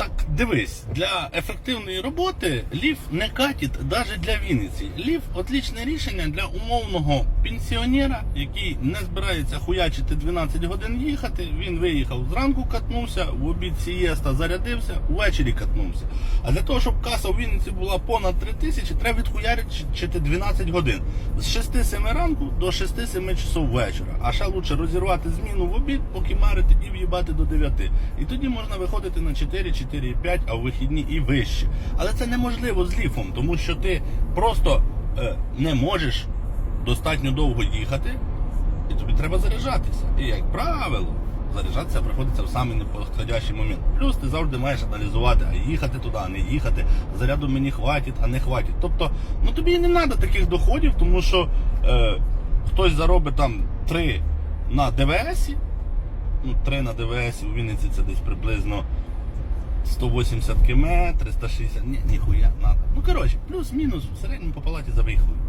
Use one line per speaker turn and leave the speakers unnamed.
так дивись, для ефективної роботи ліф не катить навіть для Вінниці. Ліф отлічне рішення для умовного пенсіонера, який не збирається хуячити 12 годин їхати. Він виїхав зранку, катнувся, в обід сієста зарядився, ввечері катнувся. А для того, щоб каса в Вінниці була понад 3 тисячі, треба відхуярити 12 годин. З 6-7 ранку до 6-7 часов вечора. А ще лучше розірвати зміну в обід, покимарити і в'їбати до 9. І тоді можна виходити на 4, 4, 5, а в вихідні і вище. Але це неможливо з ліфом, тому що ти просто е, не можеш достатньо довго їхати, і тобі треба заряджатися. І як правило, заряджатися приходиться в самий неподходящий момент. Плюс ти завжди маєш аналізувати, а їхати туди, а не їхати. Заряду мені хватить, а не хватить. Тобто, ну тобі не треба таких доходів, тому що е, хтось заробить там 3 на ДВС, ну 3 на ДВС у Вінниці це десь приблизно 180 км, 360, ні, ніхуя, надо. Ну коротше, плюс-мінус в середньому по палаті завихують.